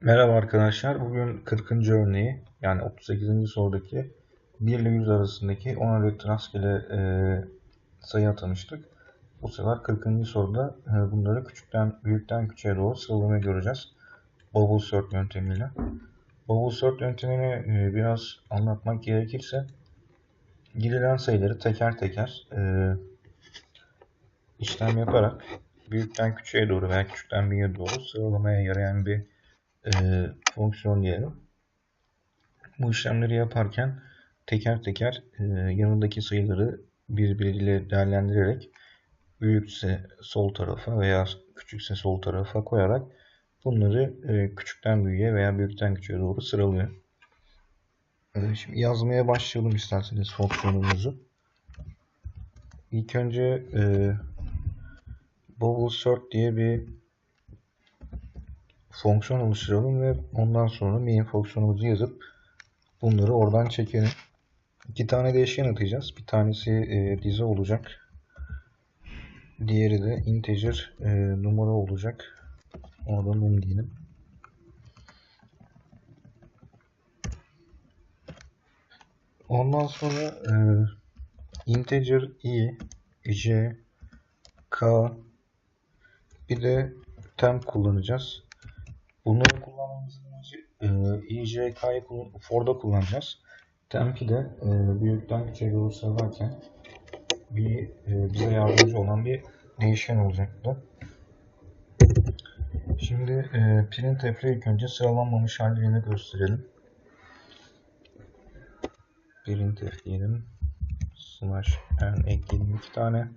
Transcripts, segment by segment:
Merhaba arkadaşlar. Bugün 40. örneği yani 38. sorudaki 1 ile 100 arasındaki 10 adet rastgele e, sayı atamıştık. Bu sefer 40. soruda e, bunları küçükten büyükten küçüğe doğru sıralamayı göreceğiz. Bubble sort yöntemiyle. Bubble sort yöntemini e, biraz anlatmak gerekirse girilen sayıları teker teker e, işlem yaparak büyükten küçüğe doğru veya küçükten büyüğe doğru sıralamaya yarayan bir e, fonksiyon diyelim. Bu işlemleri yaparken teker teker e, yanındaki sayıları birbiriyle değerlendirerek büyükse sol tarafa veya küçükse sol tarafa koyarak bunları e, küçükten büyüğe veya büyükten küçüğe doğru sıralıyor. E, şimdi yazmaya başlayalım isterseniz fonksiyonumuzu. İlk önce e, bubble sort diye bir fonksiyon oluşturalım ve ondan sonra main fonksiyonumuzu yazıp bunları oradan çekelim. İki tane değişken atacağız. Bir tanesi e, dizi olacak. Diğeri de integer e, numara olacak. Ona da num diyelim. Ondan sonra e, integer i, j, k bir de temp kullanacağız. Bunları kullanmamızın amacı e, IJK'yı for'da kullanacağız. Temp'i de e, büyükten küçüğe doğru sararken bir e, bize yardımcı olan bir değişken olacaktı. Şimdi e, printf'le ilk önce sıralanmamış halini gösterelim. Printf diyelim. Slash n ekleyelim iki tane.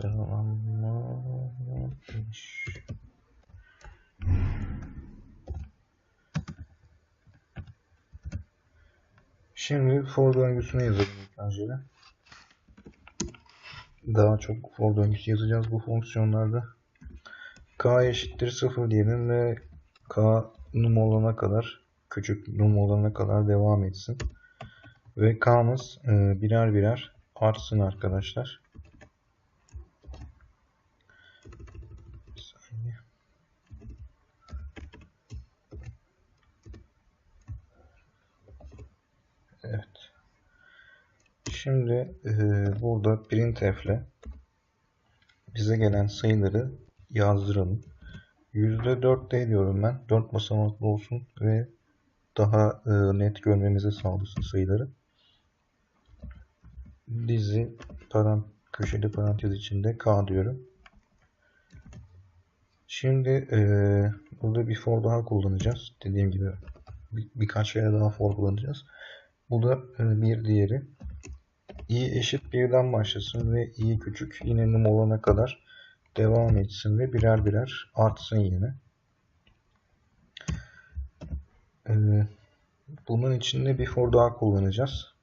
Sıralama. Şimdi for döngüsünü yazalım ilk önce. Daha çok for döngüsü yazacağız bu fonksiyonlarda. k eşittir 0 diyelim ve k num olana kadar küçük num olana kadar devam etsin. Ve k'mız e, birer birer artsın arkadaşlar. Evet. Şimdi e, burada printf ile bize gelen sayıları yazdıralım. %4 de diyorum ben. 4 basamaklı olsun ve daha e, net görmemizi sağlasın sayıları. Dizi parant köşeli parantez içinde k diyorum. Şimdi e, burada bir for daha kullanacağız. Dediğim gibi bir, birkaç kere daha for kullanacağız. Bu da e, bir diğeri. İ eşit birden başlasın ve i küçük yine num olana kadar devam etsin ve birer birer artsın yine. E, bunun içinde bir for daha kullanacağız.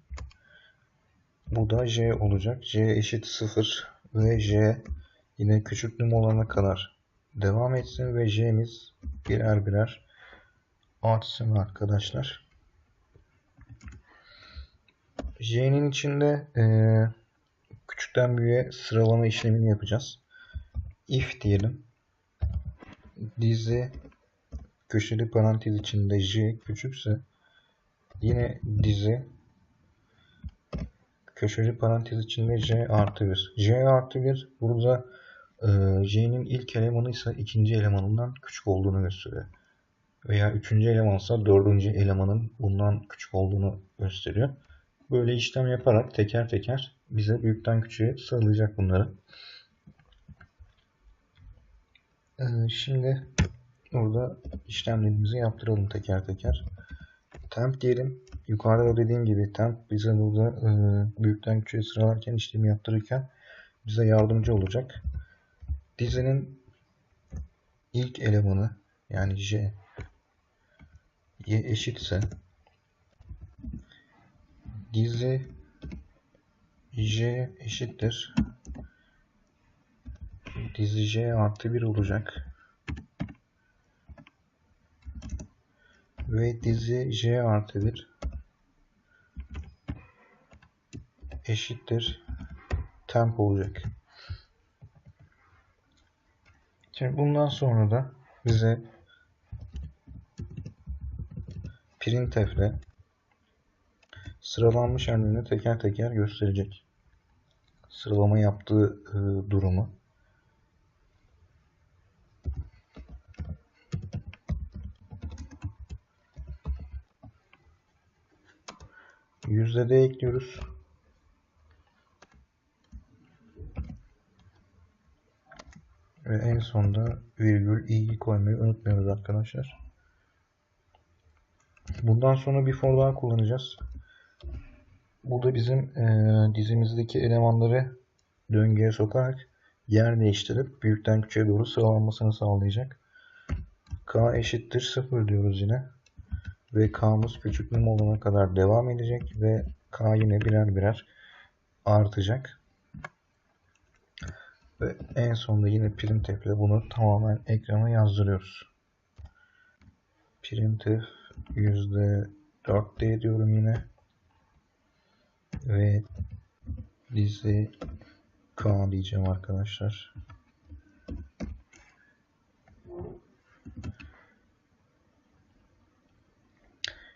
Bu da j olacak. j eşit 0 ve j yine küçük num olana kadar devam etsin ve j'miz birer birer artsın arkadaşlar. J'nin içinde e, küçükten büyüğe sıralama işlemini yapacağız. If diyelim. Dizi köşeli parantez içinde J küçükse yine dizi köşeli parantez içinde J artı 1. J artı 1 burada e, J'nin ilk elemanı ise ikinci elemanından küçük olduğunu gösteriyor. Veya üçüncü elemansa dördüncü elemanın bundan küçük olduğunu gösteriyor. Böyle işlem yaparak teker teker bize büyükten küçüğe sağlayacak bunları. Ee, şimdi burada işlemlerimizi yaptıralım teker teker. Temp diyelim. Yukarıda dediğim gibi temp bize burada e, büyükten küçüğe sıralarken işlemi yaptırırken bize yardımcı olacak. Dizinin ilk elemanı yani J y eşitse dizi j eşittir. Dizi j artı 1 olacak. Ve dizi j artı 1 eşittir. Temp olacak. Şimdi bundan sonra da bize printf ile sıralanmış halini teker teker gösterecek. Sıralama yaptığı e, durumu. Yüzde de ekliyoruz. Ve en sonda virgül i'yi koymayı unutmuyoruz arkadaşlar. Bundan sonra bir for daha kullanacağız. Bu da bizim e, dizimizdeki elemanları döngüye sokarak yer değiştirip büyükten küçüğe doğru sıralanmasını sağlayacak. K eşittir 0 diyoruz yine. Ve K'mız küçük num olana kadar devam edecek ve K yine birer birer artacak. Ve en sonunda yine printf ile bunu tamamen ekrana yazdırıyoruz. Printf %4 diyorum yine. Ve dizi K diyeceğim arkadaşlar.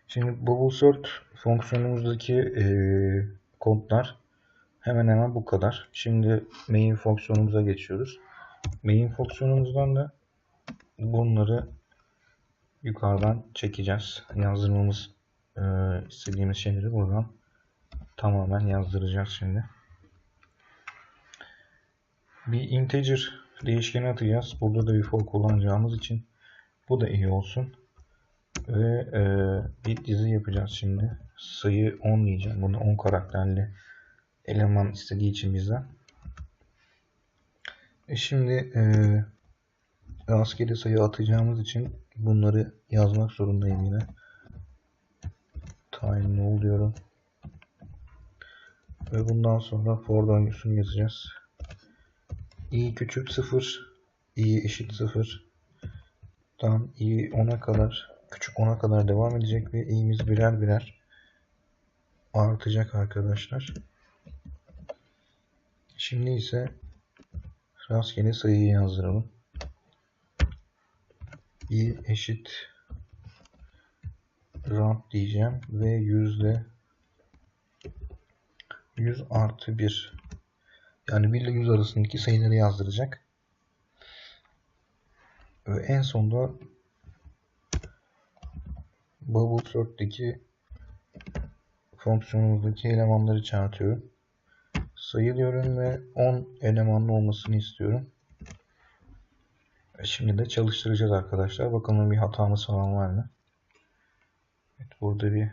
Şimdi bubble sort fonksiyonumuzdaki e, kodlar hemen hemen bu kadar. Şimdi main fonksiyonumuza geçiyoruz. Main fonksiyonumuzdan da bunları yukarıdan çekeceğiz. Yazdırmamız e, istediğimiz şeyleri buradan tamamen yazdıracağız şimdi. Bir integer değişkeni atacağız. Burada da bir for kullanacağımız için bu da iyi olsun. Ve e, bir dizi yapacağız şimdi. Sayı 10 diyeceğim. Bunu 10 karakterli eleman istediği için bizden. E şimdi e, rastgele sayı atacağımız için bunları yazmak zorundayım yine. Time null diyorum. Ve bundan sonra for döngüsünü yazacağız. i küçük 0, i eşit 0 dan i 10'a kadar küçük 10'a kadar devam edecek ve i'miz birer birer artacak arkadaşlar. Şimdi ise rastgele sayıyı yazdıralım. i eşit round diyeceğim ve yüzde 100 artı 1 yani 1 ile 100 arasındaki sayıları yazdıracak. Ve en sonda bubble sort'taki fonksiyonumuzdaki elemanları çağırtıyorum. Sayı diyorum ve 10 elemanlı olmasını istiyorum. Şimdi de çalıştıracağız arkadaşlar. Bakalım bir hatamız falan var mı? Evet burada bir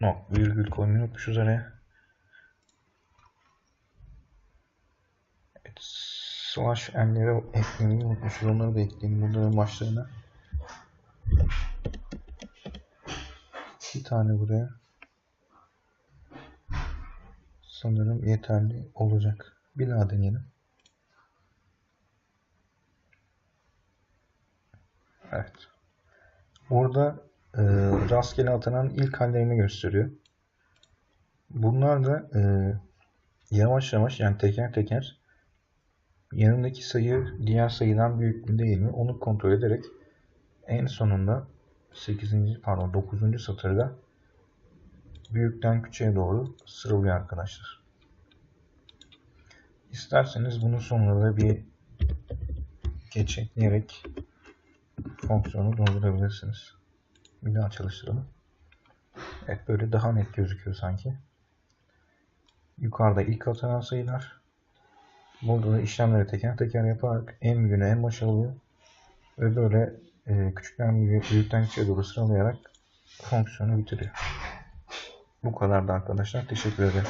no, virgül koymayı unutmuşuz araya. Evet, slash n'lere eklemeyi unutmuşuz. Onları da ekleyelim bunların başlarına. Bir tane buraya. Sanırım yeterli olacak. Bir daha deneyelim. Evet. Burada e, rastgele atanan ilk hallerini gösteriyor. Bunlar da e, yavaş yavaş yani teker teker yanındaki sayı diğer sayıdan büyük mü değil mi onu kontrol ederek en sonunda 8. pardon 9. satırda büyükten küçüğe doğru sıralıyor arkadaşlar. İsterseniz bunun sonunda da bir geç ekleyerek fonksiyonu doldurabilirsiniz. Bir daha çalıştıralım. Evet böyle daha net gözüküyor sanki. Yukarıda ilk atanan sayılar. Burada da işlemleri teker teker yaparak en büyüğüne en başa alıyor. Ve böyle e, küçükten büyükten küçüğe doğru sıralayarak fonksiyonu bitiriyor. Bu kadar da arkadaşlar. Teşekkür ederim.